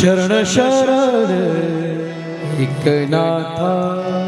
शरण शरण एक नाथा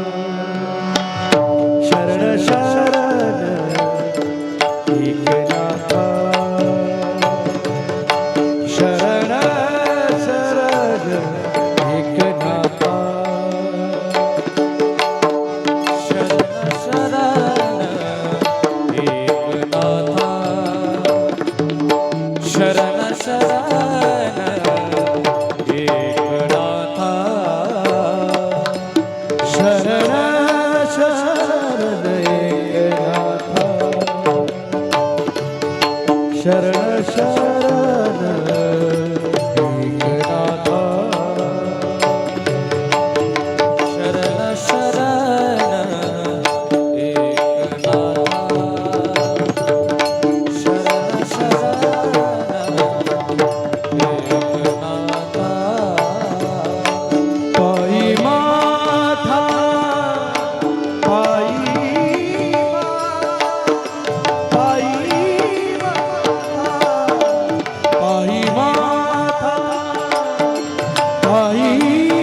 aí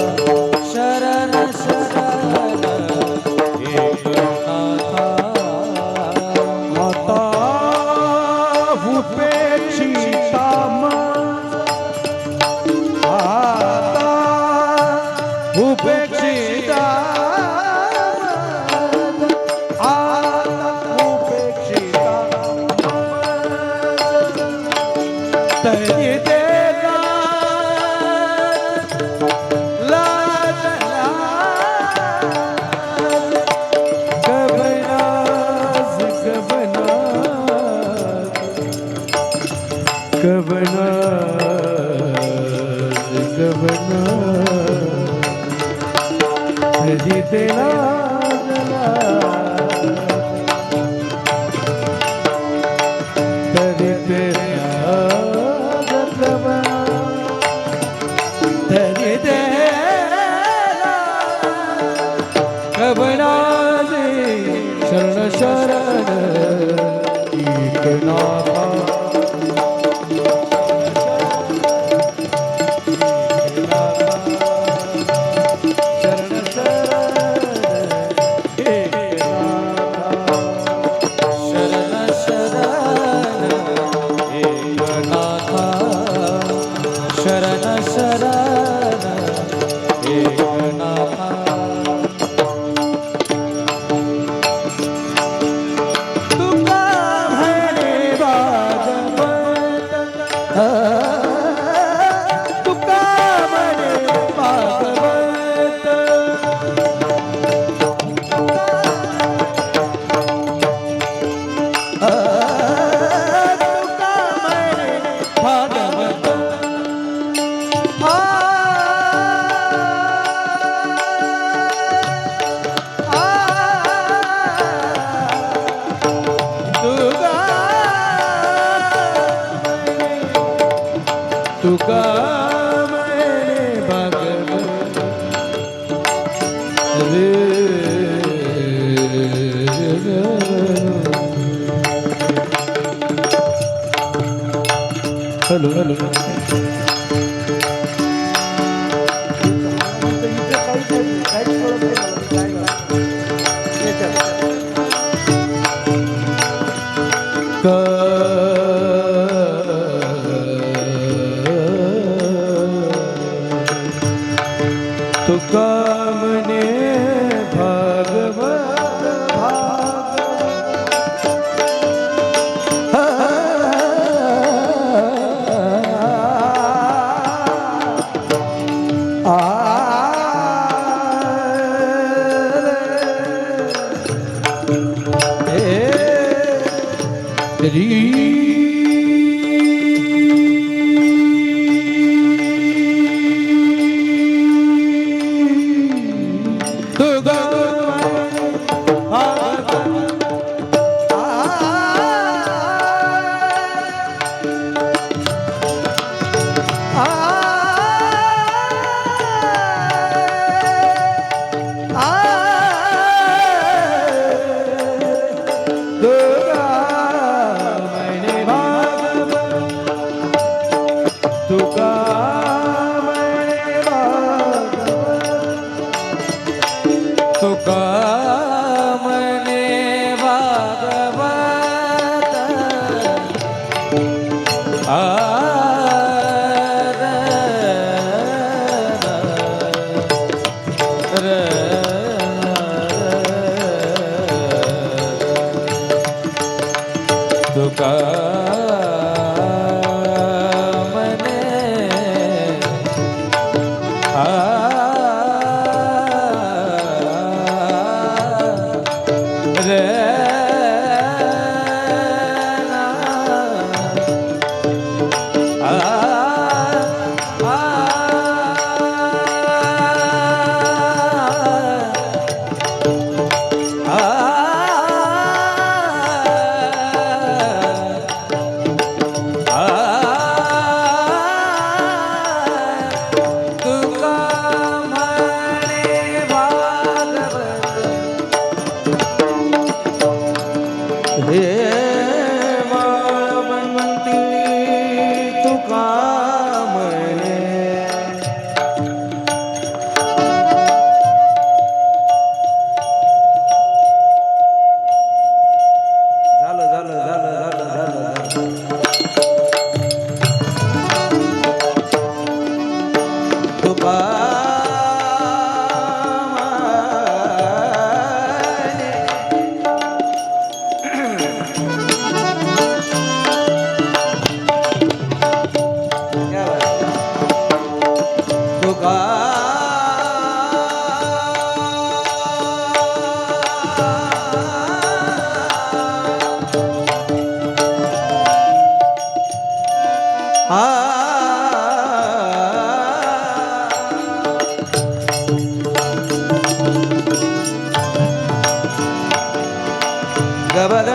तुका मैंने भगवत हेलो हेलो Good. तुकामने भगवत Dee Ah! ಭಗವದ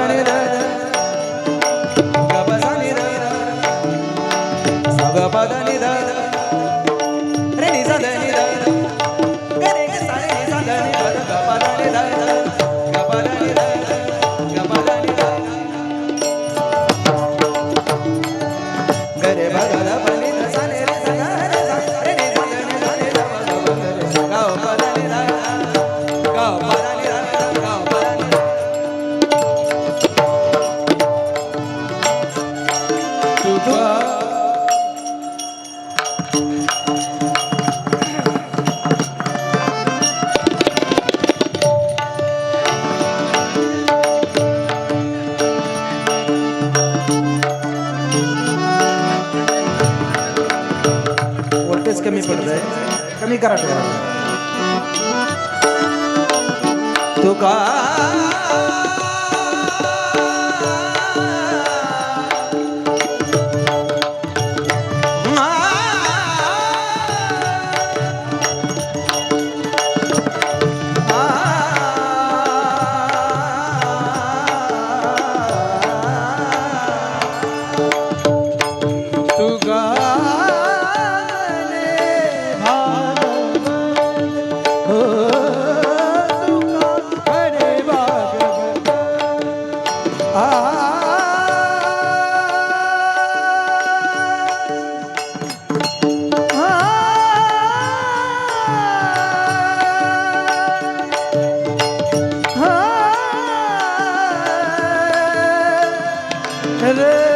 आवाज कमी पडत आहे कमी करा ठेवा. तो का Evet.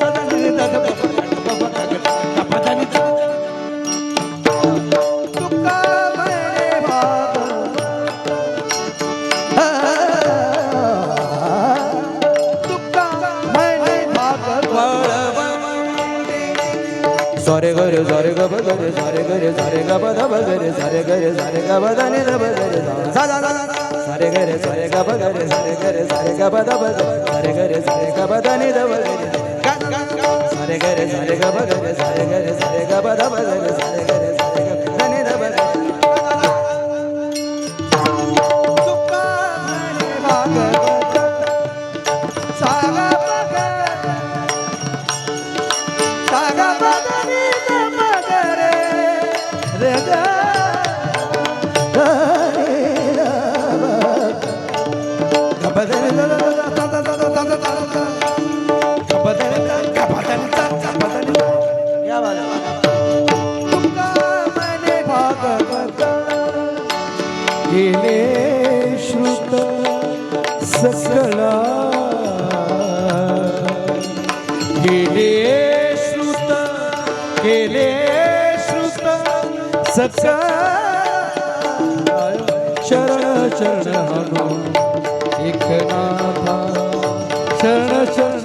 रे सारे ग ब रे सारे ग रे सारे ग ब द ब रे सारे ग रे सारे ग ब द नि द ब रे सा सा सा सारे ग रे सारे ग ब रे सारे ग रे सारे ग ब द ब ग सारे ग रे सारे ग ब द नि द ब रे गा गा गा सारे ग रे सारे ग ब रे सारे ग रे सारे ग ब द ब रे सारे ग रे श्रुत सकला गेले श्रुत गेले सकला शरण शरण हनो एकनाथा शरण शरण.